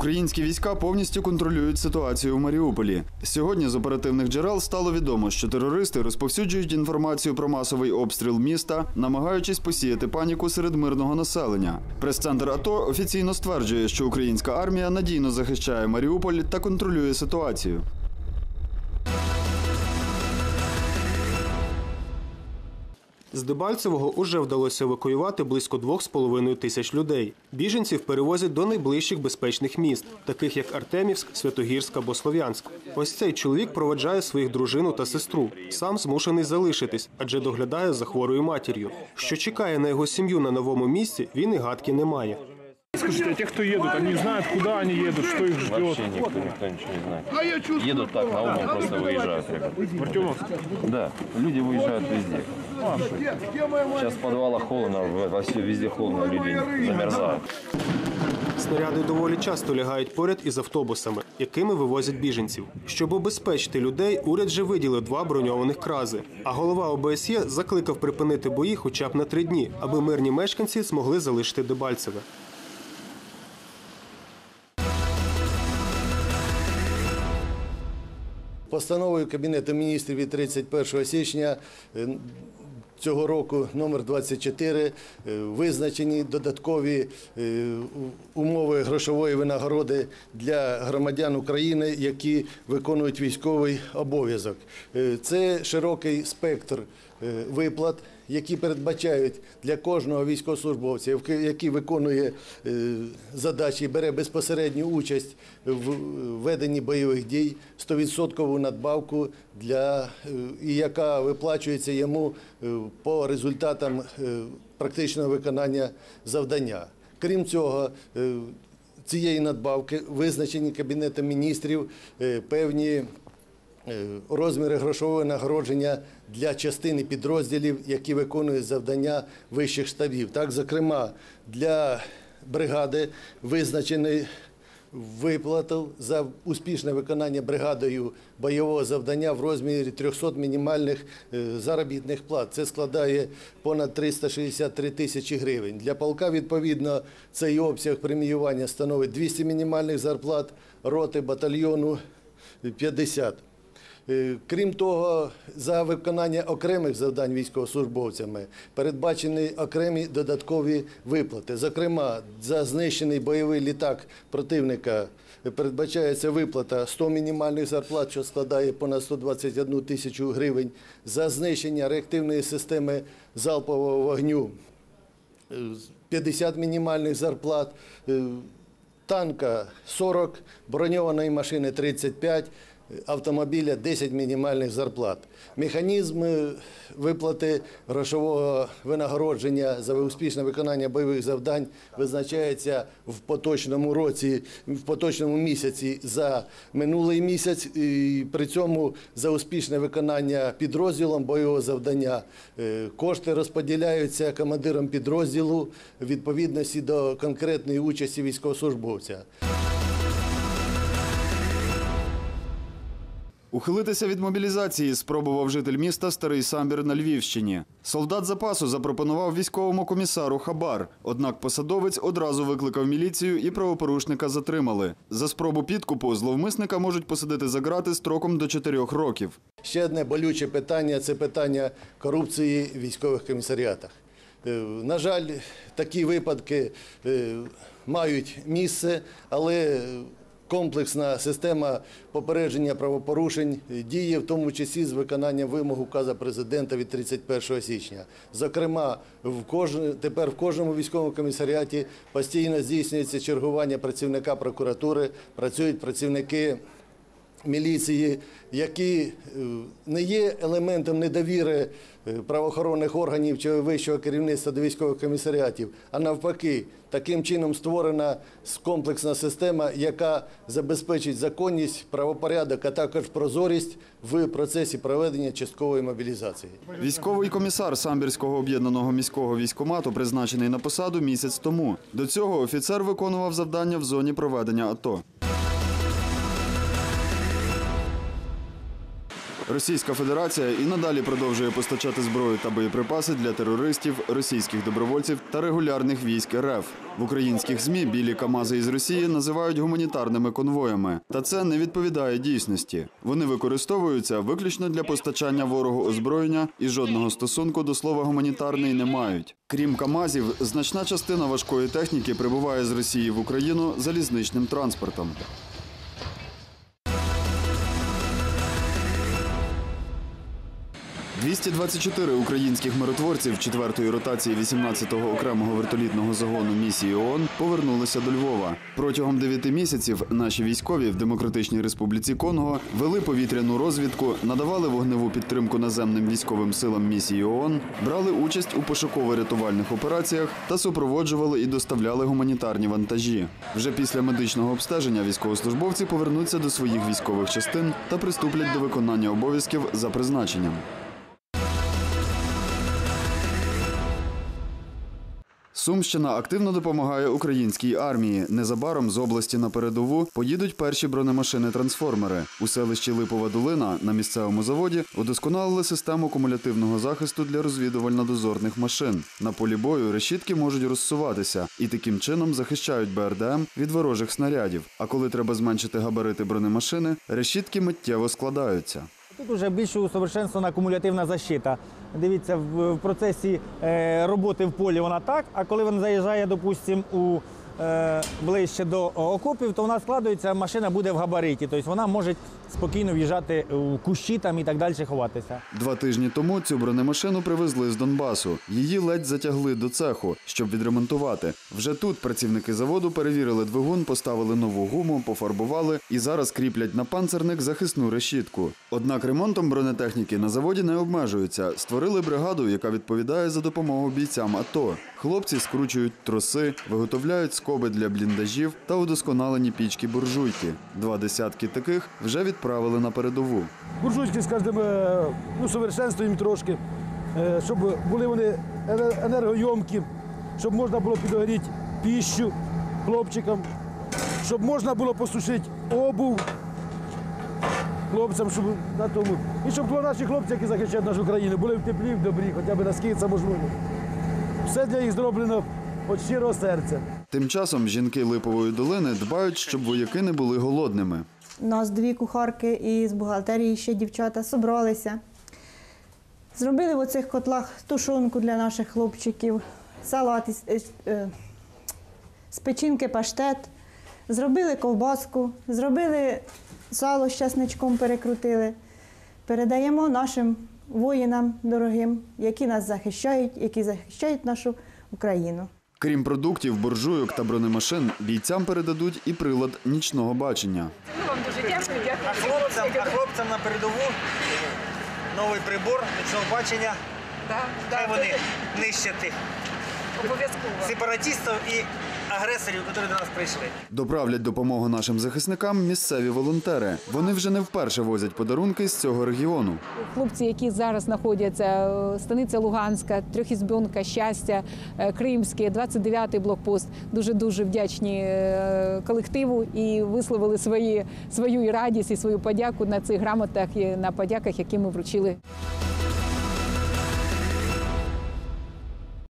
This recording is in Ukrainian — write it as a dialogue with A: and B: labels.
A: Українські війська повністю контролюють ситуацію в Маріуполі. Сьогодні з оперативних джерел стало відомо, що терористи розповсюджують інформацію про масовий обстріл міста, намагаючись посіяти паніку серед мирного населення. Прес-центр АТО офіційно стверджує, що українська армія надійно захищає Маріуполь та контролює ситуацію.
B: З Дебальцевого уже вдалося евакуювати близько 2,5 тисяч людей. Біженців перевозять до найближчих безпечних міст, таких як Артемівськ, Святогірськ або Слов'янськ. Ось цей чоловік проведжає своїх дружину та сестру. Сам змушений залишитись, адже доглядає за хворою матір'ю. Що чекає на його сім'ю на новому місці, він і гадки не має.
C: Скажите, а те, кто едут, они знают, куда они едут, что их ждет?
D: Вообще никто, никто ничего не знает. Едут так, на умом просто выезжают. ребята.
C: В
D: Да, люди выезжают везде. Сейчас в подвалах холодно, во все везде холодно, люди замерзают.
B: Снаряди доволі часто лягають поряд із автобусами, якими вивозять біженців. Щоб обезпечити людей, уряд вже виділив два броньованих крази. А голова ОБСЄ закликав припинити бої хоча б на три дні, аби мирні мешканці змогли залишити Дебальцеве.
E: Постановою Кабінету міністрів від 31 січня е, цього року номер 24 е, визначені додаткові е, умови грошової винагороди для громадян України, які виконують військовий обов'язок. Е, Це широкий спектр виплат, які передбачають для кожного військовослужбовця, який виконує е, задачі, бере безпосередню участь в веденні бойових дій, 100% надбавку для е, і яка виплачується йому е, по результатам е, практичного виконання завдання. Крім цього, е, цієї надбавки визначені Кабінетом міністрів е, певні Е, розміри грошового нагородження для частини підрозділів, які виконують завдання вищих штабів. Так, зокрема, для бригади визначений виплату за успішне виконання бригадою бойового завдання в розмірі 300 мінімальних е, заробітних плат. Це складає понад 363 тисячі гривень. Для полка, відповідно, цей обсяг преміювання становить 200 мінімальних зарплат, роти батальйону 50. Е, Крім того, за виконання окремих завдань військовослужбовцями передбачені окремі додаткові виплати. Зокрема, за знищений бойовий літак противника передбачається виплата 100 мінімальних зарплат, що складає понад 121 тисячу гривень. За знищення реактивної системи залпового вогню е, 50 мінімальних зарплат. е, танка 40, броньованої машини 35, автомобіля 10 мінімальних зарплат. Механізм виплати грошового винагородження за успішне виконання бойових завдань визначається в поточному році, в поточному місяці за минулий місяць. І при цьому за успішне виконання підрозділом бойового завдання е, кошти розподіляються командиром підрозділу відповідності до конкретної участі військовослужбовця.
A: Ухилитися від мобілізації спробував житель міста Старий Самбір на Львівщині. Солдат запасу запропонував військовому комісару хабар. Однак посадовець одразу викликав міліцію і правопорушника затримали. За спробу підкупу зловмисника можуть посадити за ґрати строком до 4 років.
E: Ще одне болюче питання це питання корупції в військових комісаріатах. Е, На жаль, такі випадки е, мають місце, але комплексна система попередження правопорушень діє, в тому числі з виконанням вимог указу президента від 31 січня. Зокрема, в кож... тепер в кожному військовому комісаріаті постійно здійснюється чергування працівника прокуратури, працюють працівники міліції, які е, не є елементом недовіри е, правоохоронних органів чи вищого керівництва до військових комісаріатів, а навпаки, таким чином створена комплексна система, яка забезпечить законність, правопорядок, а також прозорість в процесі проведення часткової мобілізації.
A: Військовий комісар Самбірського об'єднаного міського військомату призначений на посаду місяць тому. До цього офіцер виконував завдання в зоні проведення АТО. Російська Федерація і надалі продовжує постачати зброю та боєприпаси для терористів, російських добровольців та регулярних військ РФ. В українських змі білі Камази із Росії називають гуманітарними конвоями, та це не відповідає дійсності. Вони використовуються виключно для постачання ворогу озброєння і жодного стосунку до слова гуманітарний не мають. Крім Камазів, значна частина важкої техніки прибуває з Росії в Україну залізничним транспортом. – 224 українських миротворців 4-ї ротації 18-го окремого вертолітного загону місії ООН повернулися до Львова. Протягом 9 місяців наші військові в Демократичній Республіці Конго вели повітряну розвідку, надавали вогневу підтримку наземним військовим силам місії ООН, брали участь у пошуково-рятувальних операціях та супроводжували і доставляли гуманітарні вантажі. Вже після медичного обстеження військовослужбовці повернуться до своїх військових частин та приступлять до виконання обов'язків за призначенням. Сумщина активно допомагає українській армії. Незабаром з області на передову поїдуть перші бронемашини-трансформери. У селищі Липова Долина на місцевому заводі удосконалили систему кумулятивного захисту для розвідувально-дозорних машин. На полі бою решітки можуть розсуватися і таким чином захищають БРДМ від ворожих снарядів. А коли треба зменшити габарити бронемашини, решітки миттєво складаються.
F: Тут вже більш усовершенствована кумулятивна защита. Дивіться, в, процесі е, роботи в полі вона так, а коли вона заїжджає, допустимо, у е, ближче до окопів, то вона складується, машина буде в габариті. Тобто вона може спокійно в'їжджати у кущі там і так далі ховатися.
A: Два тижні тому цю бронемашину привезли з Донбасу. Її ледь затягли до цеху, щоб відремонтувати. Вже тут працівники заводу перевірили двигун, поставили нову гуму, пофарбували і зараз кріплять на панцерник захисну решітку. Однак ремонтом бронетехніки на заводі не обмежуються. Створили бригаду, яка відповідає за допомогу бійцям АТО. Хлопці скручують троси, виготовляють скоби для бліндажів та удосконалені пічки буржуйки. Два десятки таких вже відправили на передову.
G: буржуйки з кожним ну, совершенствуємо трошки, е, щоб були вони енергойомкі, щоб можна було підогріти піщу хлопчикам, щоб можна було посушити обув хлопцям, щоб на тому. І щоб наші хлопці, які захищають нашу країну, були в теплі, в добрі, хоча б носки це можливо. Все для їх зроблено від щирого серця.
A: Тим часом жінки Липової долини дбають, щоб вояки не були голодними.
H: Нас дві кухарки і з бухгалтерії ще дівчата зібралися. Зробили в оцих котлах тушонку для наших хлопчиків, салат із е, з печінки паштет, зробили ковбаску, зробили сало з часничком перекрутили. Передаємо нашим воїнам дорогим, які нас захищають, які захищають нашу Україну.
A: Крім продуктів, буржуйок та бронемашин, бійцям передадуть і прилад нічного бачення.
I: А хлопцям, а хлопцям на передову новий прибор нічного бачення. Хай вони нищать тих сепаратистів і агресорів, які до нас прийшли.
A: Доправлять допомогу нашим захисникам місцеві волонтери. Вони вже не вперше возять подарунки з цього регіону.
J: Хлопці, які зараз знаходяться е, станиця Луганська, Трьохізбьонка, щастя, е, Кримське, 29-й блокпост. Дуже дуже вдячні е, колективу і висловили свої свою і радість і свою подяку на цих грамотах і на подяках, які ми вручили.